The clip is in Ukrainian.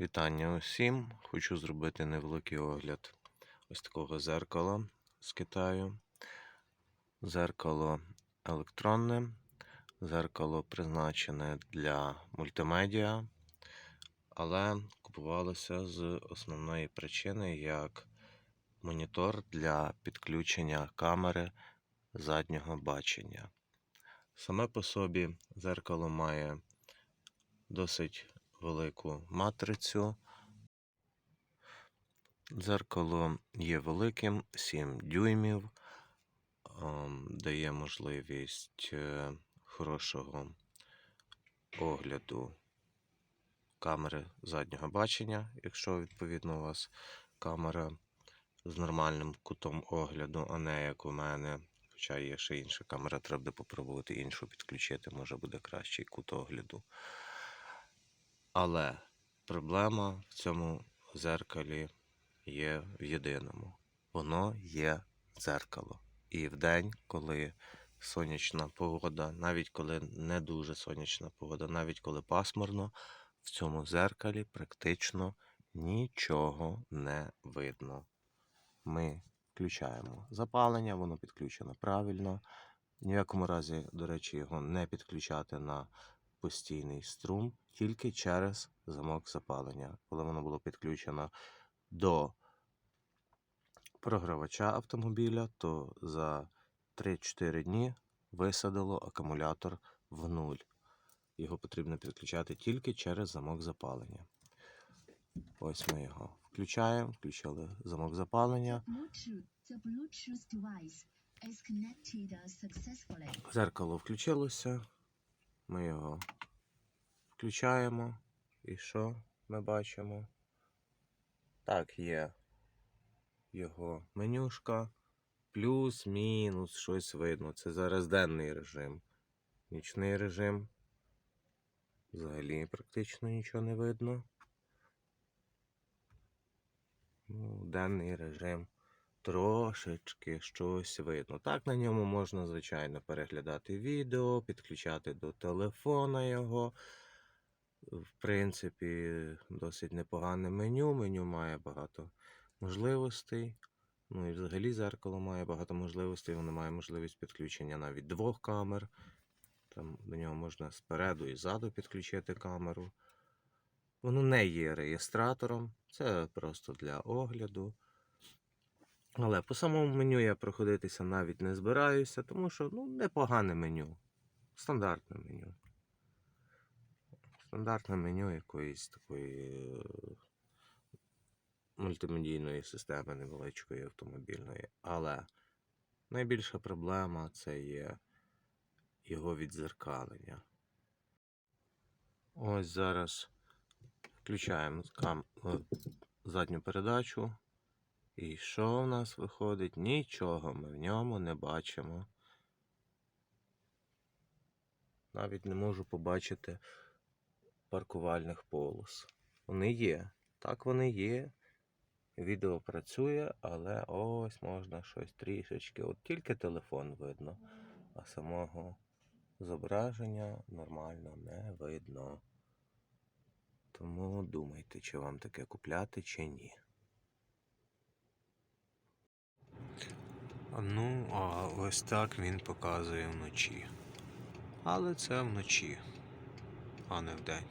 Вітання усім. Хочу зробити невеликий огляд ось такого зеркала з Китаю. Зеркало електронне, зеркало призначене для мультимедіа, але купувалося з основної причини як монітор для підключення камери заднього бачення. Саме по собі зеркало має досить велику матрицю. Дзеркало є великим, 7 дюймів, ем, дає можливість е, хорошого огляду камери заднього бачення, якщо відповідно у вас камера з нормальним кутом огляду, а не як у мене. Хоча є ще інша камера, треба буде попробувати іншу підключити, може буде кращий кут огляду. Але проблема в цьому зеркалі є в єдиному. Воно є дзеркало. І в день, коли сонячна погода, навіть коли не дуже сонячна погода, навіть коли пасмурно, в цьому зеркалі практично нічого не видно. Ми включаємо запалення, воно підключено правильно. Ні в якому разі, до речі, його не підключати на постійний струм тільки через замок запалення. Коли воно було підключено до програвача автомобіля, то за 3-4 дні висадило акумулятор в нуль. Його потрібно підключати тільки через замок запалення. Ось ми його включаємо, включили замок запалення. Successfully. Зеркало включилося. Ми його включаємо. І що ми бачимо? Так, є його менюшка. Плюс, мінус, щось видно. Це зараз денний режим. Нічний режим. Взагалі практично нічого не видно. Ну, денний режим трошечки щось видно. Так, на ньому можна, звичайно, переглядати відео, підключати до телефона його. В принципі, досить непогане меню. Меню має багато можливостей. Ну і взагалі зеркало має багато можливостей. Воно має можливість підключення навіть двох камер. Там до нього можна спереду і ззаду підключити камеру. Воно не є реєстратором, це просто для огляду. Але по самому меню я проходитися навіть не збираюся, тому що ну, непогане меню. Стандартне меню. Стандартне меню якоїсь такої е, мультимедійної системи невеличкої автомобільної. Але найбільша проблема це є його відзеркалення. Ось зараз включаємо е, задню передачу. І що в нас виходить? Нічого ми в ньому не бачимо. Навіть не можу побачити паркувальних полос. Вони є. Так вони є. Відео працює, але ось можна щось трішечки. От тільки телефон видно, а самого зображення нормально не видно. Тому думайте, чи вам таке купляти, чи ні. Ну, а ось так він показує вночі. Але це вночі, а не вдень.